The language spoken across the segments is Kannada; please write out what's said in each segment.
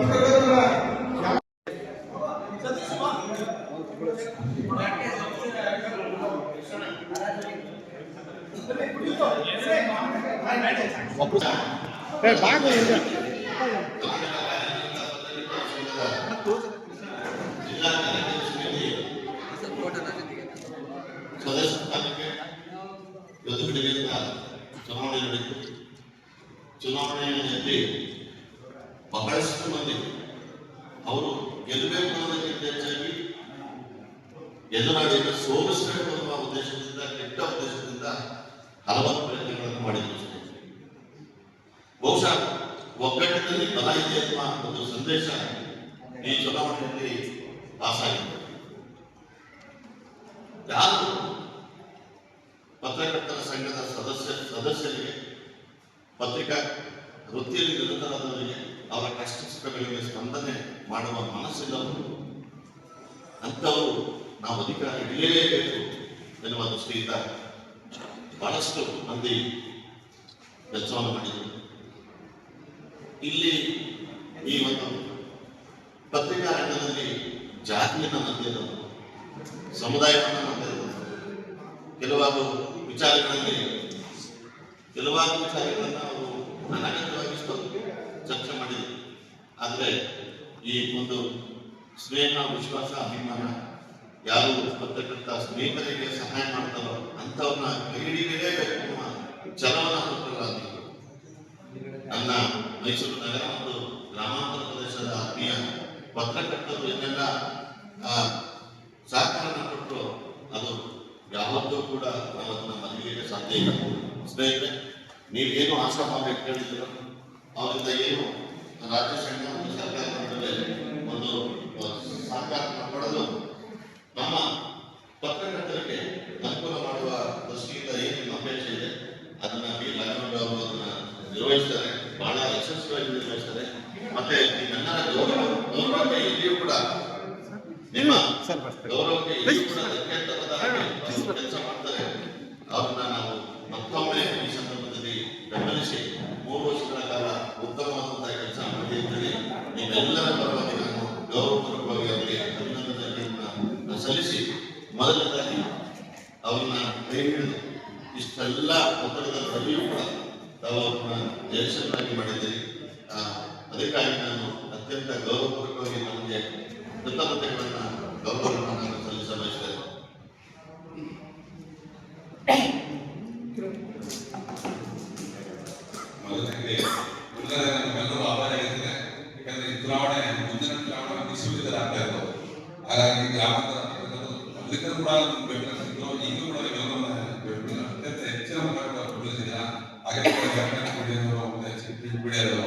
ಪತ್ರಕರ್ತರ ಯಾವ ಸದಸ್ಯ ಸ್ಥಾನಕ್ಕೆ ಇವತ್ತು ಬೆಳಗ್ಗೆಯಿಂದ ಚುನಾವಣೆ ನಡೆಯಿತು ಚುನಾವಣೆಯಲ್ಲಿ ಬಹಳಷ್ಟು ಮಂದಿ ಅವರು ಗೆಲ್ಲಬೇಕು ಅನ್ನೋದಕ್ಕಿಂತ ಹೆಚ್ಚಾಗಿ ಎದುರಾಳಿಯನ್ನು ಸೋಲಿಸಬೇಕು ಅನ್ನುವ ಉದ್ದೇಶದಿಂದ, ಕೆಟ್ಟ ಉದ್ದೇಶದಿಂದ ಹಲವಾರು ಪ್ರಯತ್ನಗಳನ್ನು ಮಾಡಿದ್ರು. ಬಹುಶಃ ಒಗ್ಗಟ್ಟಿನಲ್ಲಿ ಬಲ ಇದೆ ಎನ್ನುವ ಒಂದು ಸಂದೇಶ ಈ ಚುನಾವಣೆಯಲ್ಲಿ ಪಾಸಾಗಿದೆ. ಯಾರು ಪತ್ರಕರ್ತರ ಸಂಘದ ಸದಸ್ಯ, ಸದಸ್ಯರಿಗೆ ಪತ್ರಿಕಾ ವೃತ್ತಿಯಲ್ಲಿ ನಿರತರಾದವರಿಗೆ ಅವರ ಕಷ್ಟ ಸುಖಗಳಿಗೆ ಸ್ಪಂದನೆ ಮಾಡುವ ಮನಸ್ಸಿಲ್ಲವರು, ಅಂಥವರು ನಾವು ಅಧಿಕಾರ ಹಿಡಿಯಲೇಬೇಕು ಎನ್ನುವ ದೃಷ್ಟಿಯಿಂದ ಬಹಳಷ್ಟು ಮಂದಿ ಕೆಲಸವನ್ನು ಮಾಡಿದರು ಇಲ್ಲಿ ಈ ಒಂದು ಪತ್ರಿಕಾ ರಂಗದಲ್ಲಿ ಜಾತಿಯನ್ನು ನಂಬಿದವರು ಸಮುದಾಯವನ್ನು ನಂಬಿದವರು ಕೆಲವಾರು ವಿಚಾರಗಳಲ್ಲಿ, ಕೆಲವಾರು ವಿಚಾರಗಳನ್ನು ಅವರು ಅನಗತ್ಯವಾಗಿ ಸ್ವಲ್ಪ ಚರ್ಚೆ ಮಾಡಿದರು. ಆದರೆ ಈ ಒಂದು ಸ್ನೇಹ, ವಿಶ್ವಾಸ, ಅಭಿಮಾನ ಯಾರು ಬರ್ತಕ್ಕಂಥ ಸ್ನೇಹಿತರಿಗೆ ಸಹಾಯ ಮಾಡ್ತಾರೋ ಅಂಥವ್ರನ್ನ ಕೈ ಹಿಡಿಯಲೇಬೇಕು ಅನ್ನುವ ಛಲವನ್ನು ನನ್ನ ಮೈಸೂರು ನಗರ ಮತ್ತು ಗ್ರಾಮಾಂತರ ಪ್ರದೇಶದ ಆತ್ಮೀಯ ಪತ್ರಕರ್ತರು ಆ, ಸಹಕಾರನ ಕೊಟ್ಟರು. ಅದು ಯಾವತ್ತೂ ಕೂಡ ನಾವು ಅದನ್ನ ಮದುವೆಗೆ ಸಾಧ್ಯ ಇಲ್ಲ. ಸ್ನೇಹಿತರೆ ನೀವೇನು ಆಶ್ರಮ ಕೇಳಿದ್ರು ಅವರಿಂದ ಏನು ರಾಜ್ಯ ಸರ್ಕಾರ ಒಂದು ಸಹಕಾರ ಪಡೆದು ನಮ್ಮ ಪತ್ರಕರ್ತರಿಗೆ ಅನುಕೂಲ ಮಾಡುವ ದೃಷ್ಟಿಯಿಂದ ಏನು ನಿಮ್ಮ ಅಪೇಕ್ಷೆ ಇದೆ? ಅದನ್ನ ಬಿ ಲಕ್ಷ್ಮಣ್ ಅವರು ಅದನ್ನ ನಿರ್ವಹಿಸ್ತಾರೆ, ಬಹಳ ಯಶಸ್ವಿಯಾಗಿ ನಿರ್ವಹಿಸ್ತಾರೆ. ಮತ್ತೆ ನಿಮ್ಮೆಲ್ಲರ ಗೌರವ, ಗೌರವಕ್ಕೆ ಇಲ್ಲಿಯೂ ಕೂಡ ನಿಮ್ಮ ಗೌರವಕ್ಕೆ ಇಲ್ಲಿಯೂ ಕೂಡ ಧಕ್ಕೆ ತರದ ಕೆಲಸ ಮಾಡ್ತಾರೆ. ಅವ್ರನ್ನ ನಾವು ಮತ್ತೊಮ್ಮೆ ಈ ಸಂದರ್ಭದಲ್ಲಿ ಬೆಂಬಲಿಸಿ ಮೂರು ವರ್ಷಗಳ ಕಾಲ ಉತ್ತಮವಾದಂತಹ ಕೆಲಸ ಮಾಡಿದ್ದೇನೆ ನಿಮ್ಮೆಲ್ಲರ ಪರವಾಗಿ ನಾನು ಗೌರವಪೂರ್ವಕವಾಗಿ ಅವರಿಗೆ ಅಭಿನಂದನೆಗಳನ್ನು ಸಲ್ಲಿಸಿ ಮೊದಲನೇದಾಗಿ ಅವನ ಕೈ ಹಿಡಿದು ಇಷ್ಟೆಲ್ಲ ಒತ್ತಡದ ನಡುವೆಯೂ ಕೂಡ ತಾವು ಅವ್ರನ್ನ ಜಯಶನಾಗಿ ಮಾಡಿದ್ದೀರಿ. ಅದಕ್ಕಾಗಿ ನಾನು ಅತ್ಯಂತ ಗೌರವಪೂರ್ವಕವಾಗಿ ನಮಗೆ ಕೃತಜ್ಞತೆಗಳನ್ನ ಗೌರವವನ್ನು ನಾನು ಮೊದಲಿಗೆ ಬಯಸ್ತೇನೆ ಮೊದಲಿಗೆ ಮುಂದೆ ನಮ್ಮೆಲ್ಲರೂ ಆಭಾರ ಇರ್ತದೆ ಯಾಕಂದ್ರೆ ಈ ಚುನಾವಣೆ ಮುಂದಿನ ಚುನಾವಣೆ ವಿಶ್ವವಿದ್ಯಾಲಯ ಆಗ್ತಾ ಇರೋದು ಹಾಗಾಗಿ ಗ್ರಾಮಾಂತರ ಮೊದಲಿಗೆ ಕೂಡ ಒಂದು ಬೆಂಬಲ ಸಿಕ್ತು ಈಗಲೂ ಕೂಡ ಅತ್ಯಂತ ಹೆಚ್ಚಿನ ಮತಗಳನ್ನು ಬೆಂಬಲಿಸಿದ್ದೀರಾ ಹಾಗೆ ಕುಡಿಯೋರು ಮತ್ತೆ ಚಿಕ್ಕಿ ಕುಡಿಯೋರು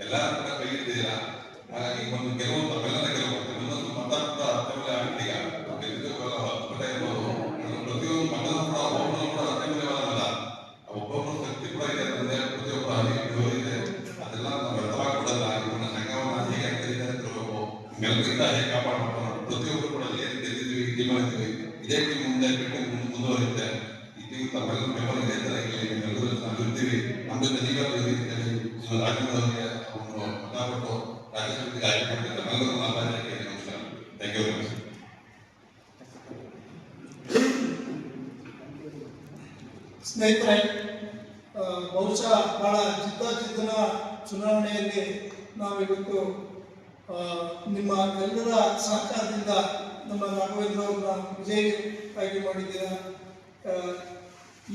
ಎಲ್ಲ ಕೂಡ ಕೈ ಹಾಗಾಗಿ ಒಂದು ಮತ ಕೂಡ ಇದೆ ಪ್ರತಿಯೊಬ್ಬರ ಇದೆ ಕೂಡ ಏನು ಗೆದ್ದಿದ್ವಿ ಆಗಿದ್ವಿ ಇದೇ ಟೀಮ್ ಮುಂದೆ ಬಿಟ್ಟು ಮುಂದೆ ಮುಂದುವರಿಯುತ್ತೆ. ಈ ಟೀಮ್ ತಮ್ಮೆಲ್ಲರೂ ಬೆಂಬಲ ಇಲ್ಲಿ ನಿಮ್ಮೆಲ್ಲರೂ ನಾವು ಇರ್ತೀವಿ. ನಮ್ಮ ಜೊತೆ ನಿಮ್ಮ ರಾಜ್ಯದವರಿಗೆ ಒಂದು ಮತಪಟ್ಟು ರಾಜ್ಯಸಭೆಗೆ ಆಯ್ಕೆ ಮಾಡಿದ ತಮ್ಮೆಲ್ಲರೂ ಮಾತಾಡಲಿಕ್ಕೆ ನಮಸ್ಕಾರ ಥ್ಯಾಂಕ್ ಯು ಸ್ನೇಹಿತರೆ ಬಹುಶಃ ಬಹಳ ಜಿದ್ದಾಜಿದ್ದನ ಚುನಾವಣೆಯಲ್ಲಿ ನಾವಿವತ್ತು ನಿಮ್ಮ ಎಲ್ಲರ ಸಹಕಾರದಿಂದ ನಮ್ಮ ರಾಘವೇಂದ್ರ ಅವ್ರನ್ನ ವಿಜಯ್ ಆಯ್ಕೆ ಮಾಡಿದ್ದೀರಾ?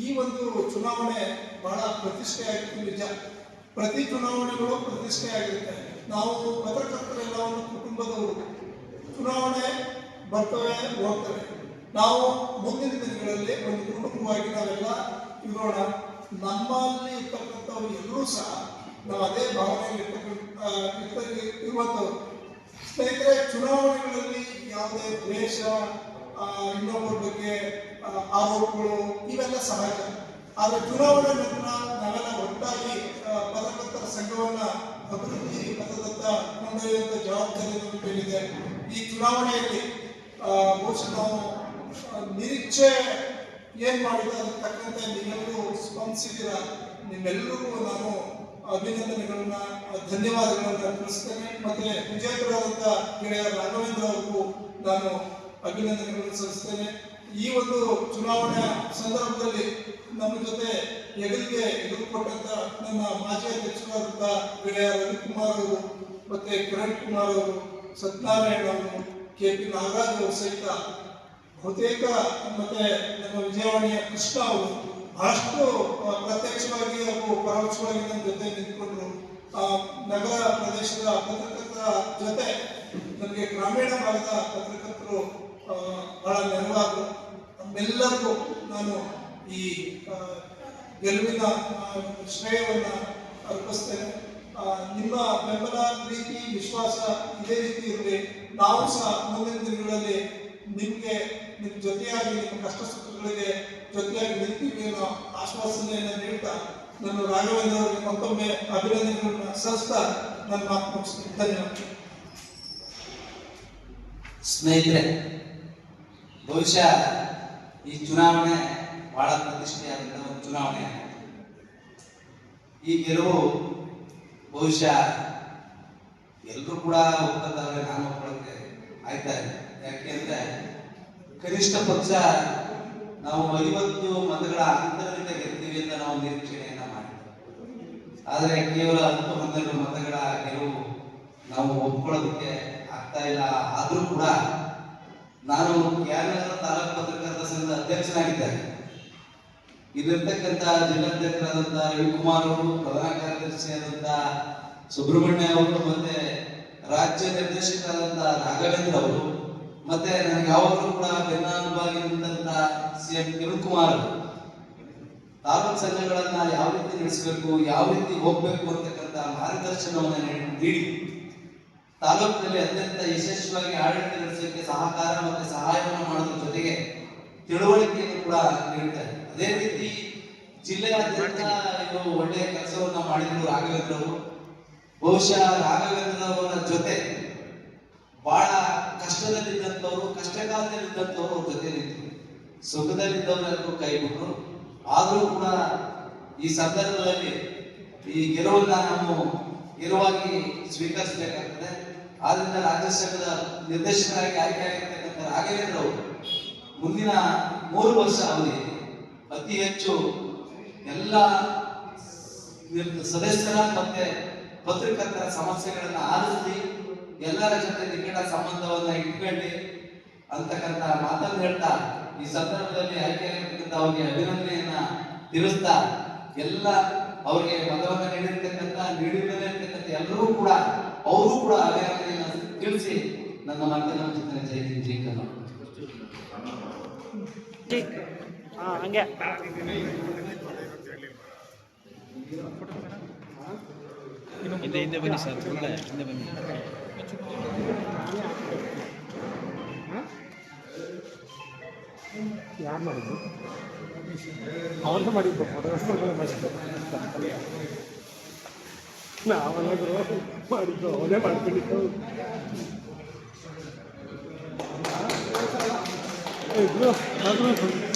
ಈ ಒಂದು ಚುನಾವಣೆ ಬಹಳ ಪ್ರತಿಷ್ಠೆ ಆಗಿತ್ತು ನಿಜ. ಪ್ರತಿ ಚುನಾವಣೆಗಳು ಪ್ರತಿಷ್ಠೆ ಆಗಿರುತ್ತೆ. ನಾವು ಪತ್ರಕರ್ತರೆಲ್ಲ ಒಂದು ಕುಟುಂಬದವರು. ಚುನಾವಣೆ ಬರ್ತವೆ, ಹೋಗ್ತವೆ. ನಾವು ಮುಂದಿನ ದಿನಗಳಲ್ಲಿ ಒಂದು ಕುಟುಂಬವಾಗಿ ನಾವೆಲ್ಲ ಇರೋಣ. ನಮ್ಮಲ್ಲಿ ಇರ್ತಕ್ಕಂಥವ್ರು ಎಲ್ಲರೂ ಸಹ ನಾವು ಅದೇ ಭಾವನೆಯಲ್ಲಿ ಇರ್ತಕ್ಕಂಥ ಇರುವಂಥವ್ರು. ಸ್ನೇಹಿತರೆ, ಚುನಾವಣೆಗಳಲ್ಲಿ ಯಾವುದೇ ದ್ವೇಷ ಇನ್ನೊಬ್ಬರ ಬಗ್ಗೆ ಆರೋಪಗಳು ಇವೆಲ್ಲ ಸಹಜ. ಆದರೆ ಚುನಾವಣೆ ನಂತರ ನಾವೆಲ್ಲ ಒಟ್ಟಾಗಿ ಪತ್ರಕರ್ತರ ಸಂಘವನ್ನ ಅಭಿವೃದ್ಧಿ ಪದದತ್ತ ಕೊಂಡೊಯ್ಯುವಂತ ಜವಾಬ್ದಾರಿ ನಮ್ಮ ಈ ಚುನಾವಣೆಯಲ್ಲಿ ಬಹುಶಃ ನಾವು ನಿರೀಕ್ಷೆ ಏನ್ ಮಾಡಿದ ಅದಕ್ಕೆ ತಕ್ಕಂತೆ ನೀವೆಲ್ಲರೂ ಸ್ಪಂದಿಸಿದ್ದೀರಾ? ನಿಮ್ಮೆಲ್ಲರಿಗೂ ನಾನು ಅಭಿನಂದನೆಗಳನ್ನ, ಧನ್ಯವಾದಗಳನ್ನ ತಿಳಿಸ್ತೇನೆ. ಮತ್ತೆ ವಿಜೇತರಾದಂತ ಗೆಳೆಯ ರಾಘವೇಂದ್ರ ಅವರಿಗೂ ನಾನು ಅಭಿನಂದನೆಗಳನ್ನು ಸಲ್ಲಿಸ್ತೇನೆ. ಈ ಒಂದು ಚುನಾವಣೆಯ ಸಂದರ್ಭದಲ್ಲಿ ನಮ್ಮ ಜೊತೆ ಎದುರಿಗೆ ಎದುರುಕೊಟ್ಟಂತ ನನ್ನ ಮಾಜಿ ಅಧ್ಯಕ್ಷರಾದಂತ ಗೆಳೆಯ ರವಿಕುಮಾರ್ ಅವರು, ಮತ್ತೆ ಕಿರಣ್ ಕುಮಾರ್ ಅವರು, ಸತ್ಯನಾರಾಯಣ ಅವರು ಕೆ ಪಿ ನಾಗರಾಜ್ ಅವರು ಸಹಿತ ಬಹುತೇಕ ಮತ್ತೆ ನಮ್ಮ ವಿಜಯವಾಣಿಯ ಕೃಷ್ಣ ಅವರು ಆ, ಪ್ರತ್ಯಕ್ಷವಾಗಿ ಹಾಗೂ ಪರೋಕ್ಷವಾಗಿ ನನ್ನ ಜೊತೆ ನಿಂತ್ಕೊಂಡ್ರು. ನಗರ ಪ್ರದೇಶದ ಪತ್ರಕರ್ತರ ಜೊತೆ ನನಗೆ ಗ್ರಾಮೀಣ ಭಾಗದ ಪತ್ರಕರ್ತರು ಬಹಳ ನೆರವಾದರು. ನಮ್ಮೆಲ್ಲರಿಗೂ ನಾನು ಈ ಗೆಲುವಿನ ಶ್ರೇಯವನ್ನ ಅರ್ಪಿಸ್ತೇನೆ. ನಿಮ್ಮ ಬೆಂಬಲ ಪ್ರೀತಿ ವಿಶ್ವಾಸ ಇದೇ ರೀತಿ ಇರಲಿ ನಾವು ಸಹ ಮುಂದಿನ ದಿನಗಳಲ್ಲಿ ನಿಮಗೆ ನಿಮ್ಮ ಜೊತೆಯಾಗಿ, ನಿಮ್ಮ ಕಷ್ಟ ಸುಖಗಳಿಗೆ ಜೊತೆಯಾಗಿ ನಿಂತೀವಿ ಅನ್ನೋ ಆಶ್ವಾಸನೆಯನ್ನು ನೀಡ್ತಾ ನನ್ನ ರಾಘವೇಂದ್ರ ಅವರಿಗೆ ಮತ್ತೊಮ್ಮೆ ಅಭಿನಂದನೆಗಳನ್ನ ಸಲ್ಲಿಸ್ತಾ ನನ್ನ ಮಾತು ಮುಗಿಸ್ತೀನಿ. ಧನ್ಯವಾದ. ಸ್ನೇಹಿತರೆ, ಬಹುಶಃ ಈ ಚುನಾವಣೆ ಬಹಳ ಪ್ರತಿಷ್ಠೆಯಾದಂತಹ ಒಂದು ಚುನಾವಣೆ. ಈ ಗೆಲುವು ಬಹುಶಃ ಎಲ್ಲರೂ ಕೂಡ ಒಪ್ಪಂದವ್ರೆ ನಾನು ಒಪ್ಪಳಕ್ಕೆ ಆಯ್ತಾ ಇಲ್ಲ. ಯಾಕೆಂದ್ರೆ ಕನಿಷ್ಠ ಪಕ್ಷ ನಾವು ಐವತ್ತು ಮತಗಳ ಅಂತರದಿಂದ ಗೆಲ್ತೀವಿ ಅಂತ ನಾವು ನಿರೀಕ್ಷಣೆಯನ್ನ ಮಾಡಿದ್ವಿ. ಆದರೆ ಕೇವಲ ಹತ್ತು ಹನ್ನೆರಡು ಮತಗಳ ಗೆಲುವು ನಾವು ಒಪ್ಕೊಳ್ಳೋದಕ್ಕೆ ಆಗ್ತಾ ಇಲ್ಲ. ಆದರೂ ಕೂಡ ನಾನು ಕ್ಯಾನಗರ ತಾಲೂಕು ಪತ್ರಕರ್ತರ ಸಂಘದ ಅಧ್ಯಕ್ಷನಾಗಿದ್ದೆ ಇಲ್ಲಿರ್ತಕ್ಕಂಥ ಜಿಲ್ಲಾಧ್ಯಕ್ಷರಾದಂಥ ರವಿಕುಮಾರ್ ಅವರು, ಪ್ರಧಾನ ಕಾರ್ಯದರ್ಶಿ ಕಾರ್ಯದರ್ಶಿಯಾದಂಥ ಸುಬ್ರಹ್ಮಣ್ಯ ಅವರು ಮತ್ತೆ ರಾಜ್ಯ ನಿರ್ದೇಶಕರಾದಂಥ ರಾಘವೇಂದ್ರ ಅವರು ಮತ್ತೆ ನನಗೆ ಯಾವಾಗಲೂ ಕೂಡ ಬೆನ್ನಾನುಭಾಗಿ ನಿಂತ ಸಿ ಎಂ ಕಿರಣ್ ಕುಮಾರ್ ತಾಲೂಕು ಸಂಘಗಳನ್ನ ಯಾವ ರೀತಿ ನಡೆಸಬೇಕು, ಯಾವ ರೀತಿ ಹೋಗ್ಬೇಕು ಅಂತಕ್ಕಂಥ ಮಾರ್ಗದರ್ಶನವನ್ನು ನೀಡಿ- ತಾಲೂಕಿನಲ್ಲಿ ಅತ್ಯಂತ ಯಶಸ್ವಿಯಾಗಿ ಆಡಳಿತ ನಡೆಸಲಿಕ್ಕೆ ಸಹಕಾರ ಮತ್ತು ಸಹಾಯವನ್ನು ಮಾಡೋದ್ರ ಜೊತೆಗೆ ತಿಳುವಳಿಕೆಯನ್ನು ಕೂಡ ನೀಡ್ತಾರೆ ಅದೇ ರೀತಿ ಜಿಲ್ಲೆಯ ಇದು ಒಳ್ಳೆಯ ಕೆಲಸವನ್ನ ಮಾಡಿದ್ರು ರಾಘವೇಂದ್ರ ಬಹುಶಃ ರಾಘವೇಂದ್ರ ಅವರ ಜೊತೆ ಬಹಳ ಕಷ್ಟದಲ್ಲಿದ್ದಂಥವ್ರು ಕಷ್ಟಕಾಲದಲ್ಲಿದ್ದಂಥವ್ರು ಅವ್ರ ಜೊತೆ ನಿಂತರು ಸುಖದಲ್ಲಿದ್ದವರೆಲ್ಲರೂ ಕೈ ಬಿಟ್ಟರು ಆದರೂ ಕೂಡ ಈ ಸಂದರ್ಭದಲ್ಲಿ ಈ ಗೆಲುವನ್ನ ನಾವು ಗೆಲುವಾಗಿ ಸ್ವೀಕರಿಸಬೇಕಾಗ್ತದೆ. ಆದ್ರಿಂದ ರಾಜ್ಯ ಸಂಘದ ನಿರ್ದೇಶಕರಾಗಿ ಆಯ್ಕೆಯಾಗಿರ್ತಕ್ಕಂಥ ರಾಘವೇಂದ್ರ ಅವರು ಮುಂದಿನ ಮೂರು ವರ್ಷ ಅವಧಿ ಅತಿ ಹೆಚ್ಚು ಎಲ್ಲ ಸದಸ್ಯರ ಮತ್ತೆ ಪತ್ರಕರ್ತರ ಸಮಸ್ಯೆಗಳನ್ನ ಆಲಿಸಿ ಎಲ್ಲರ ಜೊತೆ ನಿಕಟ ಸಂಬಂಧವನ್ನ ಇಟ್ಕೊಳ್ಳಿ ಅಂತಕ್ಕಂತ ಮಾತನ್ನು ಹೇಳ್ತಾ ಈ ಸಂದರ್ಭದಲ್ಲಿ ಆಯ್ಕೆಯಾಗಿರ್ತಕ್ಕಂಥ ಅವರಿಗೆ ಅಭಿನಂದನೆಯನ್ನ ತಿಳಿಸ್ತಾ ಎಲ್ಲ ಅವರಿಗೆ ಮತವನ್ನ ನೀಡಿರ್ತಕ್ಕಂಥ ನೀಡಿಲ್ಲದೆ ಇರ್ತಕ್ಕಂಥ ಎಲ್ಲರೂ ಕೂಡ ಅವರು ಕೂಡ ಅಭಿನಂದನೆಯನ್ನ ತಿಳಿಸಿ ನನ್ನ ಮಾತನ್ನ ಮುಗಿಸ್ತೇನೆ ಜೈ ಹಿಂದ್ ಜೈ ಕನ್ನಡ ಹಾಂ ಹಂಗೆ. ಹಿಂದೆ ಹಿಂದೆ ಬನ್ನಿ. ಯಾರು ಮಾಡಿದ್ದು ಅವನು ಮಾಡಿದ್ದು ನಾವೆಲ್ಲ ಮಾಡಿದ್ದು ಅವನೇ ಮಾಡ್ಕೊಂಡಿದ್ದು ಇದು ಅದು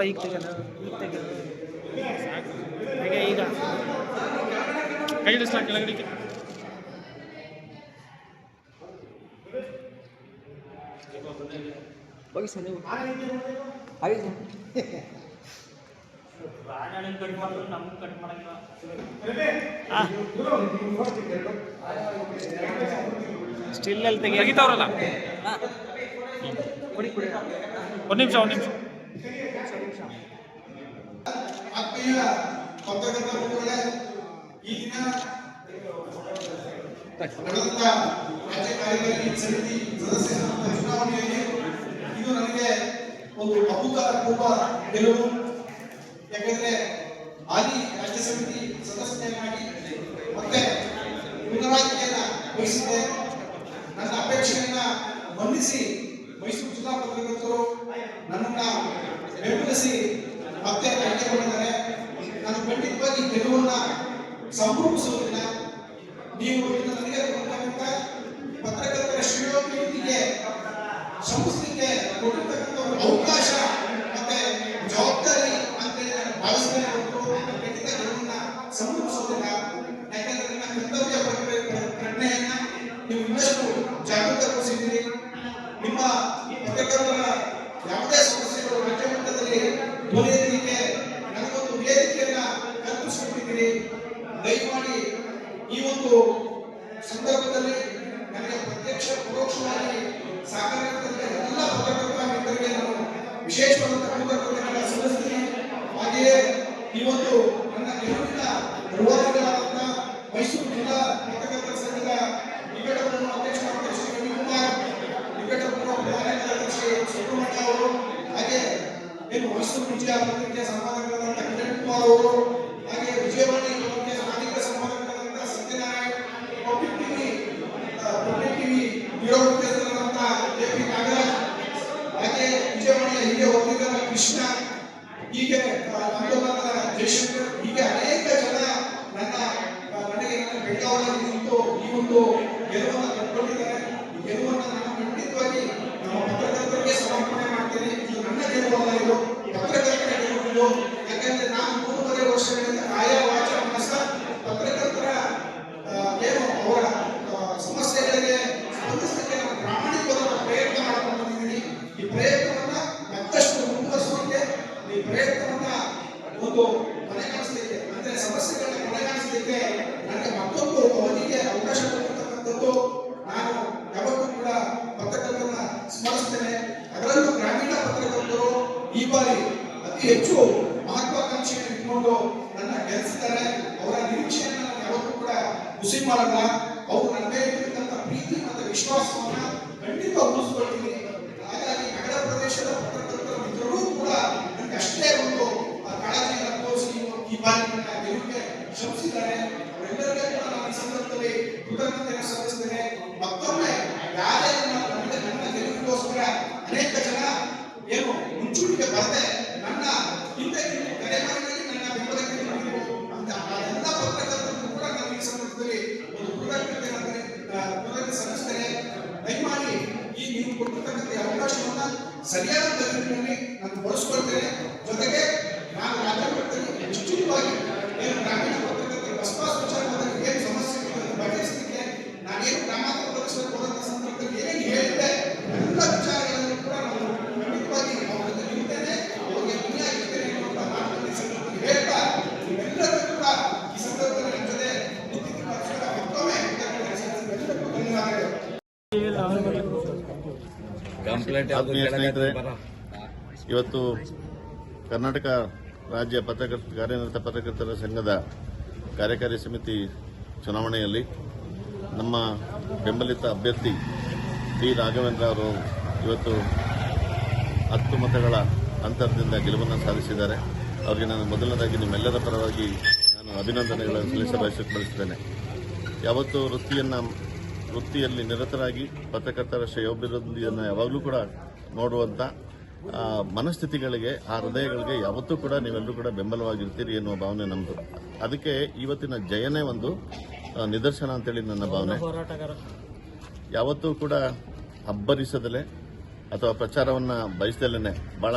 ನೋಡ ಈಗ ತೆಗೆದ ಹಾಗೆ ಈಗ ಕೈ ಹಿಡಿಸ್ತಾ ಕೆಳಗಡೆಗೆ? ಹೋಗಿ ಸರ್ ನೀವು. ಹಾಗೆ. ಸ್ಟಿಲ್ ಅಲ್ಲಿ ತೆಗಿ ತೆಗಿತಾವ್ರಲ್ಲ. ಒಂದು ನಿಮಿಷ ಒಂದು ನಿಮಿಷ. ಆತ್ಮೀಯ ಪತ್ರಕರ್ತ ಬಂಧುಗಳೇ ಈ ದಿನ ನಡೆದಂತ ರಾಜ್ಯ ಕಾರ್ಯಕಾರಿಣಿ ಸಮಿತಿ ಸದಸ್ಯ ಚುನಾವಣೆಯಲ್ಲಿ ಇದು ನನಗೆ ಒಂದು ಅಭೂತಪೂರ್ವ ಗೆಲುವು ಯಾಕೆಂದ್ರೆ ಮುಗಿಸ್ಲಿಕ್ಕೆ ಕೊಟ್ಟಿರ್ತಕ್ಕಂಥ ಅವಕಾಶ ಇವತ್ತು ನನ್ನ ಕೆಲವಿನ ಪ್ರವಾಸಿಗಳಾದಂತಹ ಮೈಸೂರು ಜಿಲ್ಲಾ ಪತ್ರಕರ್ತರ ಸಂಘದ ನಿಕಟಪೂರ್ವ ಅಧ್ಯಕ್ಷ ರವಿಕುಮಾರ್ ನಿಕಟಪೂರ್ವ ಪ್ರಧಾನ ಕಾರ್ಯದರ್ಶಿ ಸುಬ್ರಹ್ಮಣ್ಯ ಅವರು, ಹಾಗೆ ಏನು ಮೈಸೂರು ಜಿಲ್ಲಾ ಗೆಲುವನ್ನು ಕಂಡುಕೊಂಡಿದ್ದಾರೆ. ಗೆಲುವನ್ನು ನಾವು ಖಂಡಿತವಾಗಿ ನಮ್ಮ ಪತ್ರಕರ್ತರಿಗೆ ಸಮರ್ಪಣೆ ಕಾರ್ಯಕರ್ತರು ಈ ಬಾರಿ ಅತಿ ಹೆಚ್ಚು ಮಹತ್ವಾಕಾಂಕ್ಷೆಯನ್ನು ಇಟ್ಕೊಂಡು ನನ್ನ ಗೆಲ್ಸಿದ್ದಾರೆ ಅವರ ನಿರೀಕ್ಷೆಯನ್ನು ನಾನು ಯಾವತ್ತೂ ಕೂಡ ಹುಸಿ ಮಾಡಲ್ಲ. ಅವರು ನನ್ನ ಮೇಲೆ ಪ್ರೀತಿ ಮತ್ತು ವಿಶ್ವಾಸವನ್ನು ಖಂಡಿತ ಉಳಿಸ್ಕೊಳ್ತೀನಿ. ಆತ್ಮೀಯ ಸ್ನೇಹಿತರೆ ಇವತ್ತು ಕರ್ನಾಟಕ ರಾಜ್ಯ ಪತ್ರಕರ್ತ ಕಾರ್ಯನಿರತ ಪತ್ರಕರ್ತರ ಸಂಘದ ಕಾರ್ಯಕಾರಿ ಸಮಿತಿ ಚುನಾವಣೆಯಲ್ಲಿ ನಮ್ಮ ಬೆಂಬಲಿತ ಅಭ್ಯರ್ಥಿ ಡಿ ರಾಘವೇಂದ್ರ ಅವರು ಇವತ್ತು ಹತ್ತು ಮತಗಳ ಅಂತರದಿಂದ ಗೆಲುವನ್ನು ಸಾಧಿಸಿದ್ದಾರೆ. ಅವರಿಗೆ ನಾನು ಮೊದಲನೇದಾಗಿ ನಿಮ್ಮೆಲ್ಲರ ಪರವಾಗಿ ನಾನು ಅಭಿನಂದನೆಗಳನ್ನು ಸಲ್ಲಿಸ ಬಯಸುತ್ತೇನೆ ಯಾವತ್ತೂ ವೃತ್ತಿಯನ್ನು ವೃತ್ತಿಯಲ್ಲಿ ನಿರತರಾಗಿ ಪತ್ರಕರ್ತರ ಶ್ರೇಯೋಭಿವೃದ್ಧಿಯನ್ನು ಯಾವಾಗಲೂ ಕೂಡ ನೋಡುವಂಥ ಮನಸ್ಥಿತಿಗಳಿಗೆ, ಆ ಹೃದಯಗಳಿಗೆ ಯಾವತ್ತೂ ಕೂಡ ನೀವೆಲ್ಲರೂ ಕೂಡ ಬೆಂಬಲವಾಗಿರ್ತೀರಿ ಎನ್ನುವ ಭಾವನೆ ನಮ್ಮದು ಅದಕ್ಕೆ ಇವತ್ತಿನ ಜಯನೇ ಒಂದು ನಿದರ್ಶನ ಅಂತೇಳಿ ನನ್ನ ಭಾವನೆ. ಯಾವತ್ತೂ ಕೂಡ ಅಬ್ಬರಿಸದಲೇ ಅಥವಾ ಪ್ರಚಾರವನ್ನು ಬಯಸದಲ್ಲೇ ಬಹಳ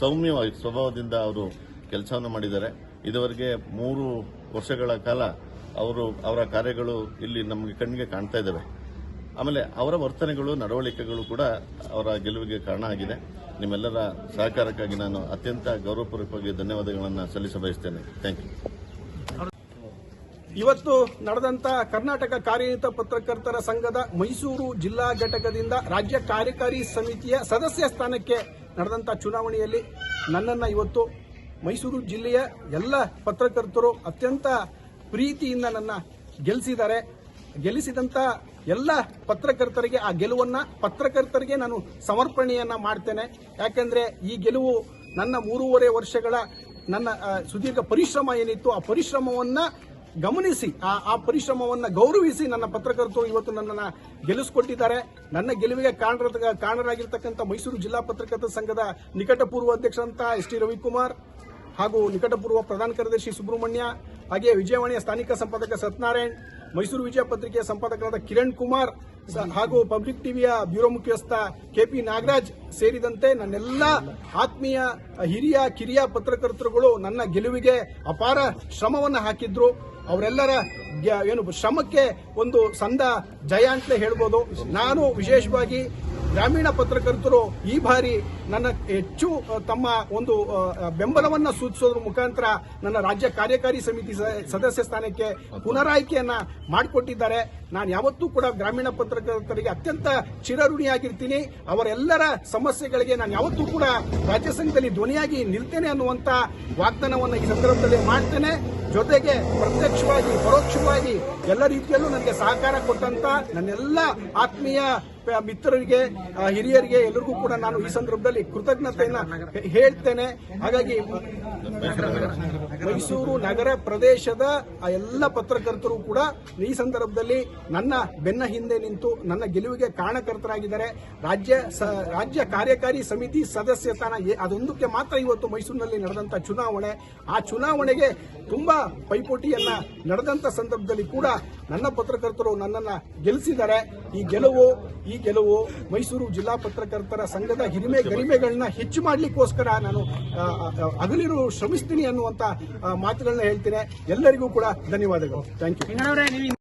ಸೌಮ್ಯವಾಗಿ, ಸ್ವಭಾವದಿಂದ ಅವರು ಕೆಲಸವನ್ನು ಮಾಡಿದ್ದಾರೆ. ಇದುವರೆಗೆ ಮೂರು ವರ್ಷಗಳ ಕಾಲ ಅವರು, ಅವರ ಕಾರ್ಯಗಳು ಇಲ್ಲಿ ನಮಗೆ ಕಣ್ಣಿಗೆ ಕಾಣ್ತಾ ಇದ್ದಾವೆ. ಆಮೇಲೆ ಅವರ ವರ್ತನೆಗಳು, ನಡವಳಿಕೆಗಳು ಕೂಡ ಅವರ ಗೆಲುವಿಗೆ ಕಾರಣ ಆಗಿದೆ. ನಿಮ್ಮೆಲ್ಲರ ಸಹಕಾರಕ್ಕಾಗಿ ನಾನು ಅತ್ಯಂತ ಗೌರವಪೂರ್ವಕವಾಗಿ ಧನ್ಯವಾದಗಳನ್ನು ಸಲ್ಲಿಸ ಬಯಸ್ತೇನೆ ಥ್ಯಾಂಕ್ ಯು ಇವತ್ತು ನಡೆದಂತ ಕರ್ನಾಟಕ ಕಾರ್ಯನಿರತ ಪತ್ರಕರ್ತರ ಸಂಘದ ಮೈಸೂರು ಜಿಲ್ಲಾ ಘಟಕದಿಂದ ರಾಜ್ಯ ಕಾರ್ಯಕಾರಿ ಸಮಿತಿಯ ಸದಸ್ಯ ಸ್ಥಾನಕ್ಕೆ ನಡೆದಂತ ಚುನಾವಣೆಯಲ್ಲಿ ನನ್ನನ್ನು ಇವತ್ತು ಮೈಸೂರು ಜಿಲ್ಲೆಯ ಎಲ್ಲ ಪತ್ರಕರ್ತರು ಅತ್ಯಂತ ಪ್ರೀತಿಯಿಂದ ನನ್ನ ಗೆಲ್ಲಿಸಿದ್ದಾರೆ ಗೆಲ್ಲಿಸಿದಂತ ಎಲ್ಲ ಪತ್ರಕರ್ತರಿಗೆ ಆ ಗೆಲುವನ್ನ ಪತ್ರಕರ್ತರಿಗೆ ನಾನು ಸಮರ್ಪಣೆಯನ್ನ ಮಾಡ್ತೇನೆ. ಯಾಕೆಂದ್ರೆ ಈ ಗೆಲುವು ನನ್ನ ಮೂರುವರೆ ವರ್ಷಗಳ ನನ್ನ ಸುದೀರ್ಘ ಪರಿಶ್ರಮ ಏನಿತ್ತು, ಆ ಪರಿಶ್ರಮವನ್ನ ಗಮನಿಸಿ, ಆ ಆ ಪರಿಶ್ರಮವನ್ನ ಗೌರವಿಸಿ ನನ್ನ ಪತ್ರಕರ್ತರು ಇವತ್ತು ನನ್ನನ್ನು ಗೆಲ್ಲಿಸಿಕೊಟ್ಟಿದ್ದಾರೆ. ನನ್ನ ಗೆಲುವಿಗೆ ಕಾರಣ ಕಾರಣರಾಗಿರ್ತಕ್ಕಂಥ ಮೈಸೂರು ಜಿಲ್ಲಾ ಪತ್ರಕರ್ತ ಸಂಘದ ನಿಕಟಪೂರ್ವ ಅಧ್ಯಕ್ಷರಂತ ಎಸ್ ಟಿ ರವಿಕುಮಾರ್ ಹಾಗೂ ನಿಕಟಪೂರ್ವ ಪ್ರಧಾನ ಕಾರ್ಯದರ್ಶಿ ಸುಬ್ರಹ್ಮಣ್ಯ ಹಾಗೆ ವಿಜಯವಾಣಿಯ ಸ್ಥಾನಿಕ ಸಂಪಾದಕ ಸತ್ಯನಾರಾಯಣ್, ಮೈಸೂರು ವಿಜಯ ಪತ್ರಿಕೆಯ ಸಂಪಾದಕರಾದ ಕಿರಣ್ ಕುಮಾರ್ ಹಾಗೂ ಪಬ್ಲಿಕ್ ಟಿವಿಯ ಬ್ಯೂರೋ ಮುಖ್ಯಸ್ಥ ಕೆಪಿ ನಾಗರಾಜ್ ಸೇರಿದಂತೆ ನನ್ನೆಲ್ಲ ಆತ್ಮೀಯ ಹಿರಿಯ, ಕಿರಿಯ ಪತ್ರಕರ್ತರುಗಳು ನನ್ನ ಗೆಲುವಿಗೆ ಅಪಾರ ಶ್ರಮವನ್ನು ಹಾಕಿದ್ರು. ಅವರೆಲ್ಲರ ಏನು ಶ್ರಮಕ್ಕೆ ಒಂದು ಸಂದ ಜಯ ಅಂತಲೇ ಹೇಳ್ಬೋದು. ನಾನು ವಿಶೇಷವಾಗಿ ಗ್ರಾಮೀಣ ಪತ್ರಕರ್ತರು ಈ ಬಾರಿ ನನ್ನ ಹೆಚ್ಚು ತಮ್ಮ ಒಂದು ಬೆಂಬಲವನ್ನು ಸೂಚಿಸೋದ್ರ ಮುಖಾಂತರ ನನ್ನ ರಾಜ್ಯ ಕಾರ್ಯಕಾರಿ ಸಮಿತಿ ಸದಸ್ಯ ಸ್ಥಾನಕ್ಕೆ ಪುನರಾಯ್ಕೆಯನ್ನ ಮಾಡಿಕೊಟ್ಟಿದ್ದಾರೆ. ನಾನು ಯಾವತ್ತೂ ಕೂಡ ಗ್ರಾಮೀಣ ಪತ್ರಕರ್ತರಿಗೆ ಅತ್ಯಂತ ಚಿರಋಣಿಯಾಗಿರ್ತೀನಿ. ಅವರೆಲ್ಲರ ಸಮಸ್ಯೆಗಳಿಗೆ ನಾನು ಯಾವತ್ತೂ ಕೂಡ ರಾಜ್ಯ ಸಂಘದಲ್ಲಿ ಧ್ವನಿಯಾಗಿ ನಿಲ್ತೇನೆ ಅನ್ನುವಂತ ವಾಗ್ದಾನವನ್ನು ಈ ಸಂದರ್ಭದಲ್ಲಿ ಮಾಡ್ತೇನೆ. ಜೊತೆಗೆ ಪ್ರತ್ಯಕ್ಷವಾಗಿ, ಪರೋಕ್ಷವಾಗಿ ಎಲ್ಲ ರೀತಿಯಲ್ಲೂ ನನಗೆ ಸಹಕಾರ ಕೊಟ್ಟಂತ ನನ್ನೆಲ್ಲ ಆತ್ಮೀಯ ಮಿತ್ರರಿಗೆ ಹಿರಿಯರಿಗೆ ಎಲ್ಲರಿಗೂ ಕೂಡ ನಾನು ಈ ಸಂದರ್ಭದಲ್ಲಿ ಕೃತಜ್ಞತೆಯನ್ನ ಹೇಳ್ತೇನೆ. ಹಾಗಾಗಿ ಮೈಸೂರು ನಗರ ಪ್ರದೇಶದ ಎಲ್ಲ ಪತ್ರಕರ್ತರು ಕೂಡ ಈ ಸಂದರ್ಭದಲ್ಲಿ ನನ್ನ ಬೆನ್ನ ಹಿಂದೆ ನಿಂತು ನನ್ನ ಗೆಲುವಿಗೆ ಕಾರಣಕರ್ತರಾಗಿದ್ದಾರೆ. ರಾಜ್ಯ ರಾಜ್ಯ ಕಾರ್ಯಕಾರಿ ಸಮಿತಿ ಸದಸ್ಯ ಸ್ಥಾನ ಅದೊಂದಕ್ಕೆ ಮಾತ್ರ ಇವತ್ತು ಮೈಸೂರಿನಲ್ಲಿ ನಡೆದಂತ ಚುನಾವಣೆ. ಆ ಚುನಾವಣೆಗೆ ತುಂಬಾ ಪೈಪೋಟಿಯನ್ನ ನಡೆದಂತ ಸಂದರ್ಭದಲ್ಲಿ ಕೂಡ ನನ್ನ ಪತ್ರಕರ್ತರು ನನ್ನನ್ನ ಗೆಲ್ಲಿಸಿದ್ದಾರೆ ಈ ಗೆಲುವು, ಈ ಗೆಲುವು ಮೈಸೂರು ಜಿಲ್ಲಾ ಪತ್ರಕರ್ತರ ಸಂಘದ ಹಿರಿಮೆ ಗರಿಮೆಗಳನ್ನ ಹೆಚ್ಚು ಮಾಡ್ಲಿಕ್ಕೋಸ್ಕರ ನಾನು ಅಗಲಿರು ಶ್ರಮಿಸ್ತೀನಿ ಅನ್ನುವಂತ ಮಾತುಗಳನ್ನ ಹೇಳ್ತೇನೆ. ಎಲ್ಲರಿಗೂ ಕೂಡ ಧನ್ಯವಾದಗಳು. Thank you